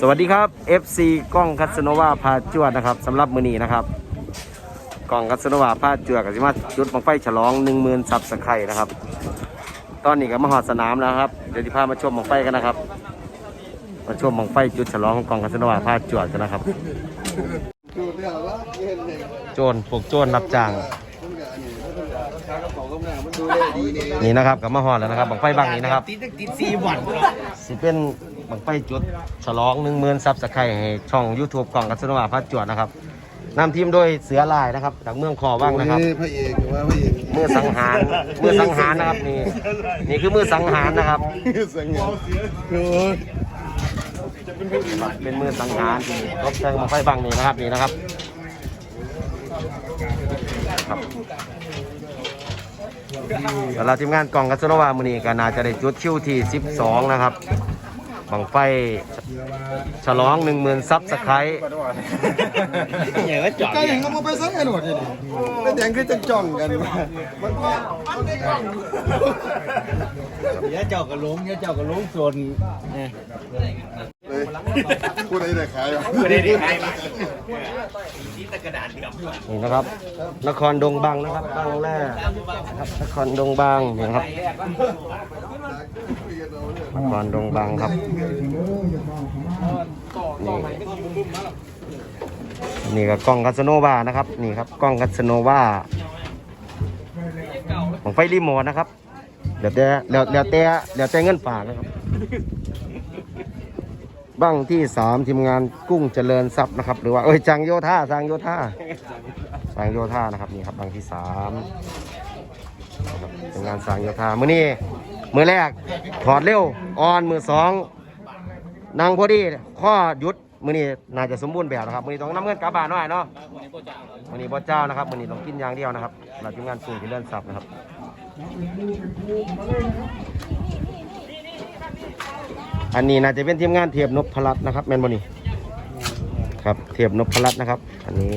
สวัสดีครับ FC กล้องคัสโนวาพาจวดนะครับสำหรับมือนี้นะครับกล้องคัสโนวาพาจวดกับสิมาจุดบังไฟฉลอง1 0,000ซับสไครต์นะครับ ตอนนี้ก็มาหอดสนามแล้วครับเดี๋ยวที่พามาชมบังไฟกันนะครับ มาชมบังไฟจุดฉลองของกล้องคัสโนวาพาจวดกันนะครับดูเรื่องว่าเงินเนี่ยโจรพวกโจรรับจ้างต้องการนี่ช้ากระเป๋าก็ไม่มันดูได้ดีนี่นี่นะครับก็มาหอดแล้วนะครับบังไฟบางนี้นะครับติดติดสี่วันสิเป็น บังไฟจุด ฉลอง1 0,000ซับสไครต์ให้ช่อง YouTube กล้องคัสโนวาพาจวดนะครับนำทีมโดยเสือลายนะครับจากเมืองคอว่างนะครับ พระเอกว่าพระเอกมือสังหารมือสังหารนะครับนี่นี่คือมือสังหารนะครับ สังเกตดูเป็นมือสังหารที่รบแทงมาไฟบังนี่นะครับนี่นะครับครับแล้วเราทีมงานกล่องกัสโนวามือนี้ก็น่าจะได้จุดคิวที่ 12 นะครับ บังไฟฉลอง10,000ซับสไครต์อย่าว่าจอดใกล้เห็นเขามาไปสักกันหมดเลยเป็นอย่างคือจะจ้องกันมันอย่าเจ้าก็ล้มอย่าเจ้าก็ล้มส่วนเนี่ยเลยพูดอะไรแต่ขายไม่ได้ดีใครมาชี้ตะกระดาษเดือดนี่นะครับ นครดงบังนะครับบังแรกครับนครดงบังนี่นะครับ นครดงบังครับนี่นี่ก็กล้องคัสโนวานะครับ นี่ครับกล้องคัสโนวาของไฟรีโมทนะครับเดี๋ยวแต่เดี๋ยวเดี๋ยวแต่เดี๋ยวแต่เงินฝากนะครับ บ้างที่สามทีมงานกุ้งเจริญทรัพย์นะครับ หรือว่าเอ้ยจังโยธาจังโยธาจังโยธานะครับนี่ครับบ้างที่สามทีมงานสังโยธามื้อนี้ มือแรก ถอดเร็วออนมือสองนางพอดีข้อหยุดมือนี้น่าจะสมบูรณ์แบบนะครับมือนี้ต้องน้ำเงินกลับบ้านหน่อยเนาะมือนี้บ่เจ้านะครับมือนี้ต้องกินอย่างเดียวนะครับเราทีมงานกุ้งเจริญทรัพย์นะครับอันนี้น่าจะเป็นทีมงานเทียบนพรัตน์นะครับแมนบอนี่ครับเทียบนพรัตน์นะครับ อันนี้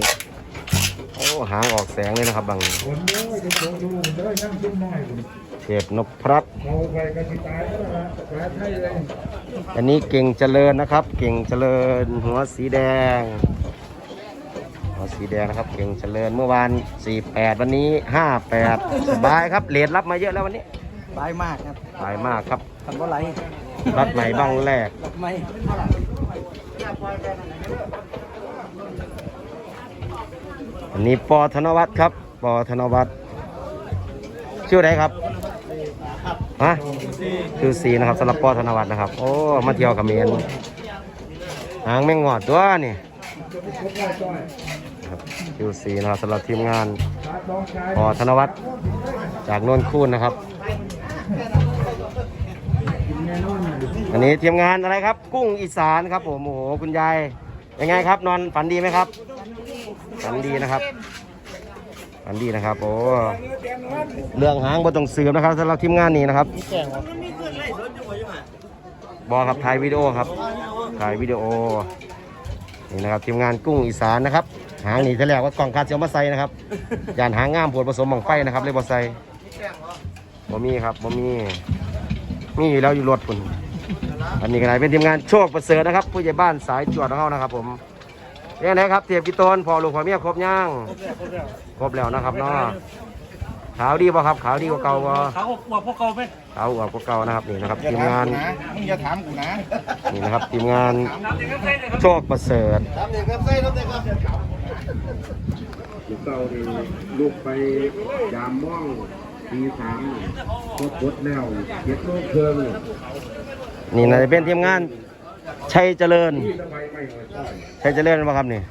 หางออกแสงเลยนะครับบางเทียบนพรัตน์อันนี้เก่งเจริญนะครับ เก่งเจริญหัวสีแดง หัวสีแดงนะครับ เก่งเจริญเมื่อวาน 48 วันนี้ 58 สบายครับเลดรับมาเยอะแล้ววันนี้บายมากครับสบายมากครับทำว่าไรรัดใหม่บ้างแรกไม่ อันนี้ปอธนวัฒน์ครับปอธนวัฒน์ชื่ออะไรครับฮะชื่อสีนะครับสำหรับปอธนวัฒน์นะครับ โอ้มาเที่ยวกับเมียนหางแมงงอดตัวยนี่ครับชื่อสีนะครับสำหรับทีมงานปอธนวัฒน์จากโนนคูนนะครับ อันนี้ทีมงานอะไรครับ กุ้งอีสานครับผมโอ้โหคุณยายยังไงครับ นอนฝันดีไหมครับ ฝันดีนะครับฝันดีนะครับโอ้เรื่องหางบ่ต้องเสือมนะครับสำหรับทีมงานนี้นะครับบอครับถ่ายวิดีโอครับถ่ายวิดีโอนี่นะครับทีมงานกุ้งอีสานนะครับ หางนี่จะแรกว่ากล่องคาเซียวมาใส่นะครับยานหางงามผลผสมบังไฟนะครับเลยบอใส่บ่มีครับบ่มีมีอยู่แล้วอยู่รถคุณอันนี้ก็ได้เป็นทีมงานโชคประเสริฐนะครับ ผู้ใหญ่บ้านสายจวดของเขานะครับผม เรียกไหนครับเทียบกี่ต้นพอลูกพอเมียครบย่างครบแล้วนะครับเนาะขาวดีป่ะครับ ขาวดีกว่าเก่าป่ะเขากลัวพวกเขาไหมขาวกว่าเก่านะครับนี่นะครับทีมงานมึงอย่าถามกูนะนี่นะครับทีมงานโชคประเสริฐถามเด็กครับใส่รถเด็กครับลูกเก่านี่ลูกไปยามม่องตีสามก็กดแล้วเย็ดโลกเครื่องนี่น่าจะเป็นทีมงาน ชัยเจริญที่ทำไมไม่หน่อยชัยเจริญป่ะครับนี่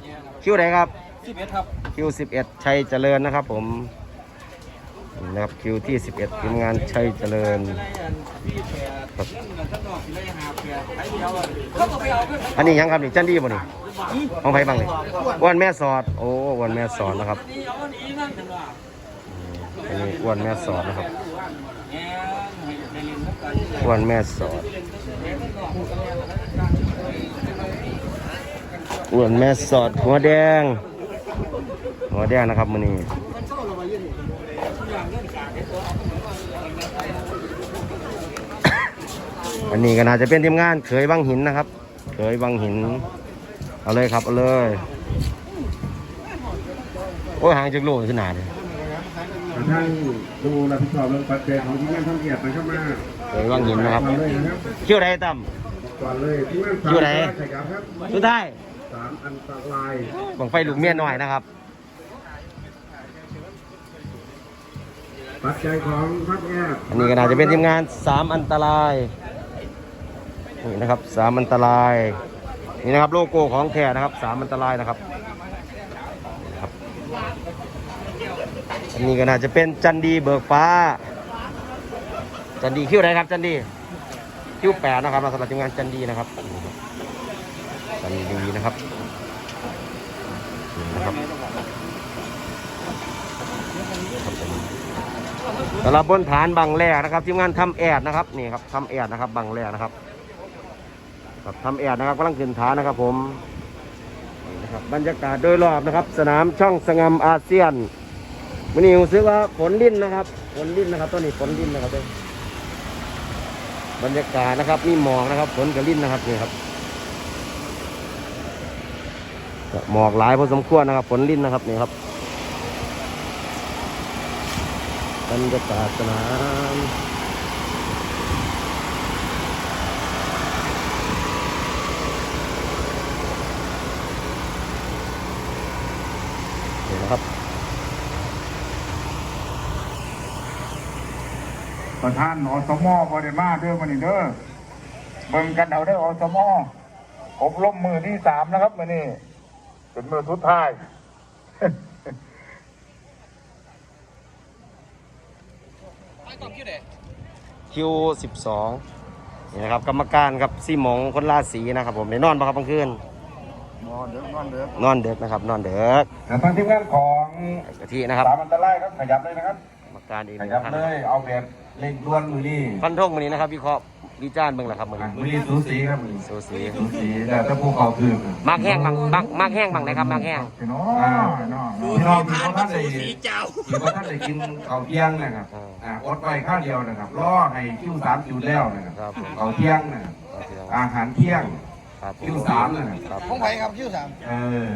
คิวไหนครับสิบเอ็ดครับคิว11 ชัยเจริญนะครับ ผมนี่นะครับคิวที่ 11ทีมงานชัยเจริญครับอันนี้ยังครับนี่จันดีบ่นี่ของไผบ้างนี่อ้วนแม่สอด โอ้อ้วนแม่สอดนะครับอันนี้อ้วนแม่สอดนะครับอ้วนแม่สอด อ้วนแม่สอดหัวแดง หัวแดงนะครับมือนี้อันนี้ก็น่าจะเป็นทีมงานเขยบางหินนะครับเขยบางหิน เอาเลยครับ เอาเลย โอ้ยห่างจากโลกขึ้นหนาเลยกระทั่งดูรับผิดชอบเรื่องปัจจัยของที่งานท่องเที่ยวนะครับมาเขยบางหินนะครับก่อนเลยนะครับคิวใดตั้มก่อนเลยที่งานอยู่ไหนใช่ครับครับสุดท้าย สามอันตรายบังไฟลูกเมียน้อยนะครับ ปัจจัยของพักแอบอันนี้ก็น่าจะเป็นทีมงานสามอันตรายนี่นะครับสามอันตรายนี่นะครับโลโก้ของแท้นะครับสามอันตรายนะครับนะครับอันนี้ก็น่าจะเป็นจันดีเบิกฟ้า จันดีคิวไหนครับ จันดีคิวแปดนะครับสำหรับทีมงานจันดีนะครับจันดีนะครับ นะครับสำหรับบนฐานบังแรกนะครับทีมงานทำแอดนะครับนี่ครับทำแอดนะครับบังแรกนะครับครับทำแอดนะครับกำลังขึ้นฐานนะครับ ผมนี่นะครับบรรยากาศโดยรอบนะครับ สนามช่องสงามอาเซียนวันนี้ผมซื้อว่าฝนลิ้นนะครับฝนลิ้นนะครับตอนนี้ฝนลิ้นนะครับเบรรยากาศนะครับมีหมอกนะครับฝนกับลิ้นนะครับนี่ครับก็ หมอกหลายพอสมควรนะครับ ฝนลิ้นนะครับนี่ครับบรรยากาศสนามนี่นะครับประธานอสมอบริมาเด้อมันนี่เด้อเบิ่งกันเอาเด้ออสมอบรมมือที่สามนะครับมันนี่ เป็นมือสุดท้ายคิวสิบสองนี่นะครับกรรมการครับซีหมองคนราศีนะครับผมในนอนปะครับกลางคืนนอนเด้อนอนเด้อนอนเด็กนะครับ นอนเด็กแต่ทางทีมงานของไอ้กะทินะครับสามอันตรายครับขยับเลยนะครับกรรมการอีกหขนึ่งยับท่านเลยเอาแบบเร่งด่วนมือนี่ฟันธงวันนี้นะครับวิเคราะห์ วิจารณ์เบิ่งแหละครับมืออะนี้มือนี่สูสีครับมือนี้สูสีสูสีแต่ถ้าผู้เขาคืนมากแห้งบางมากมากแห้งบางไหนครับมากแห้งพี่น้องพี่น้องพี่น้องท่านใดพี่น้องท่านใดกินข้าวเที่ยงนะครับอ่าอดไปข้าวเดียวนะครับรอให้คิวสามคิวแล้วนะครับครับผมข้าวเที่ยงนะครับครับอาหารเที่ยงครับผมคิวสามนะครับครับ ของไผครับคิวสาม เออ